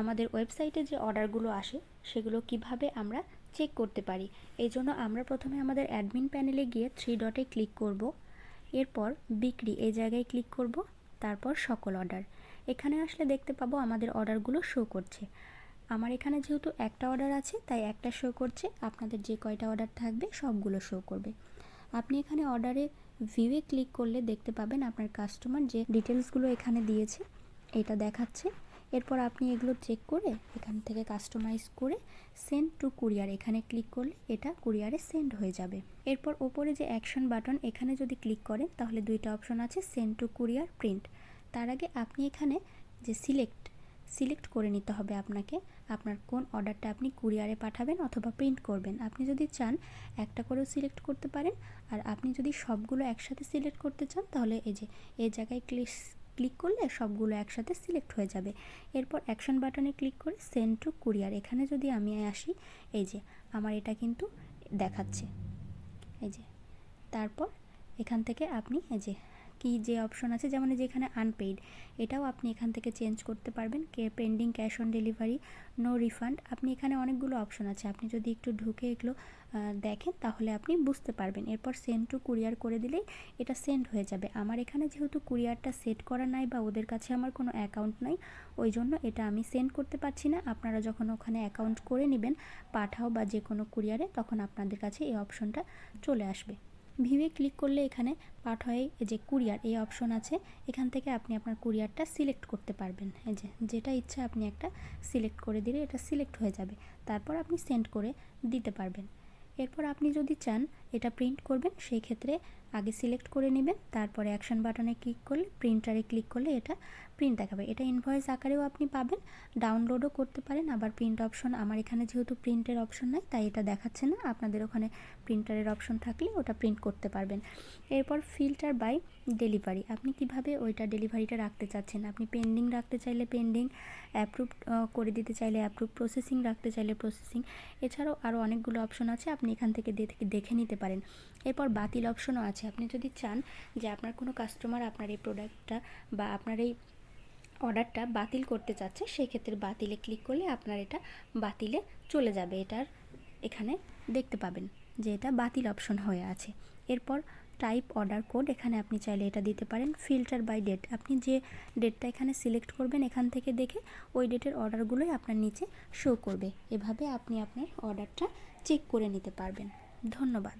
আমাদের ওয়েবসাইটে যে অর্ডারগুলো আসে, সেগুলো কীভাবে আমরা চেক করতে পারি? এই জন্য আমরা প্রথমে আমাদের অ্যাডমিন প্যানেলে গিয়ে থ্রি ডটে ক্লিক করব। এরপর বিক্রি, এই জায়গায় ক্লিক করব। তারপর সকল অর্ডার এখানে আসলে দেখতে পাবো আমাদের অর্ডারগুলো শো করছে। আমার এখানে যেহেতু একটা অর্ডার আছে, তাই একটা শো করছে। আপনাদের যে কয়টা অর্ডার থাকবে, সবগুলো শো করবে। আপনি এখানে অর্ডারে ভিউয়ে ক্লিক করলে দেখতে পাবেন আপনার কাস্টমার যে ডিটেলসগুলো এখানে দিয়েছে, এটা দেখাচ্ছে। এরপর আপনি এগুলো চেক করে এখান থেকে কাস্টমাইজ করে সেন্ড টু কুরিয়ার এখানে ক্লিক করলে এটা কুরিয়ারে সেন্ড হয়ে যাবে। এরপর ওপরে যে অ্যাকশন বাটন এখানে যদি ক্লিক করেন তাহলে দুইটা অপশন আছে সেন্ড টু কুরিয়ার প্রিন্ট তার আগে আপনি এখানে যে সিলেক্ট সিলেক্ট করে নিতে হবে আপনাকে, আপনার কোন অর্ডারটা আপনি কুরিয়ারে পাঠাবেন অথবা প্রিন্ট করবেন। আপনি যদি চান একটা করেও সিলেক্ট করতে পারেন, আর আপনি যদি সবগুলো একসাথে সিলেক্ট করতে চান তাহলে এই যে, এই জায়গায় ক্লিক ক্লিক করলে সবগুলো একসাথে সিলেক্ট হয়ে যাবে। এরপর অ্যাকশন বাটনে ক্লিক করে সেন্ড টু কুরিয়ার এখানে যদি আমি আসি, এই যে আমার এটা কিন্তু দেখাচ্ছে। এই যে, তারপর এখান থেকে আপনি এই যে কি যে অপশন আছে, যেমন এই যে এখানে আনপেইড এটাও আপনি এখান থেকে চেঞ্জ করতে পারবেন। কে pending cash on delivery no refund আপনি এখানে অনেকগুলো অপশন আছে। আপনি যদি একটু ঢুকে এগুলো দেখেন, তাহলে আপনি বুঝতে পারবেন। এরপর সেন্ড টু কুরিয়ার করে দিলেই এটা সেন্ড হয়ে যাবে। আমার এখানে যেহেতু কুরিয়ারটা সেট করা নাই বা ওদের কাছে আমার কোনো অ্যাকাউন্ট নাই, ওই জন্য এটা আমি সেন্ড করতে পারছি না। আপনারা যখন ওখানে অ্যাকাউন্ট করে নেবেন, পাঠাও বা যে কোনো কুরিয়ারে তখন আপনাদের কাছে এই অপশনটা চলে আসবে। ভিউয়ে ক্লিক করলে এখানে পাঠ হয়ে যে কুরিয়ার, এই অপশন আছে। এখান থেকে আপনি আপনার কুরিয়ারটা সিলেক্ট করতে পারবেন। এই যে যেটা ইচ্ছা আপনি একটা সিলেক্ট করে দিলে এটা সিলেক্ট হয়ে যাবে। তারপর আপনি সেন্ড করে দিতে পারবেন। এরপর আপনি যদি চান এটা প্রিন্ট করবেন, সেই ক্ষেত্রে আগে সিলেক্ট করে নেবেন, তারপরে অ্যাকশন বাটনে ক্লিক করলে প্রিন্টারে ক্লিক করলে এটা প্রিন্ট দেখাবে। এটা ইনভয়েস আকারেও আপনি পাবেন ডাউনলোডও করতে পারেন, আবার প্রিন্ট অপশন আমার এখানে যেহেতু প্রিন্টের অপশন নাই, তাই এটা দেখাচ্ছে না, আপনাদের ওখানে প্রিন্টারের অপশন থাকলে ওটা প্রিন্ট করতে পারবেন। এরপর ফিল্টার বাই ডেলিভারি আপনি কীভাবে ওইটা ডেলিভারিটা রাখতে চাচ্ছেন? আপনি পেন্ডিং রাখতে চাইলে পেন্ডিং অ্যাপ্রুভ করে দিতে চাইলে অ্যাপ্রুভ প্রসেসিং রাখতে চাইলে প্রসেসিং এছাড়াও আরও অনেকগুলো অপশন আছে আপনি এখান থেকে দেখে নিতে পারেন। এরপর বাতিল অপশনও আছে। আপনি যদি চান যে আপনার কোনো কাস্টমার আপনার এই প্রোডাক্টটা বা আপনার এই অর্ডারটা বাতিল করতে চাচ্ছে, সেক্ষেত্রে বাতিলে ক্লিক করলে আপনার এটা বাতিলে চলে যাবে। এটার এখানে দেখতে পাবেন যে এটা বাতিল অপশন হয়ে আছে। এরপর টাইপ অর্ডার কোড এখানে আপনি চাইলে এটা দিতে পারেন। ফিল্টার বাই ডেট আপনি যে ডেটটা এখানে সিলেক্ট করবেন, এখান থেকে দেখে ওই ডেটের অর্ডারগুলোই আপনার নিচে শো করবে। এভাবে আপনি আপনার অর্ডারটা চেক করে নিতে পারবেন। ধন্যবাদ।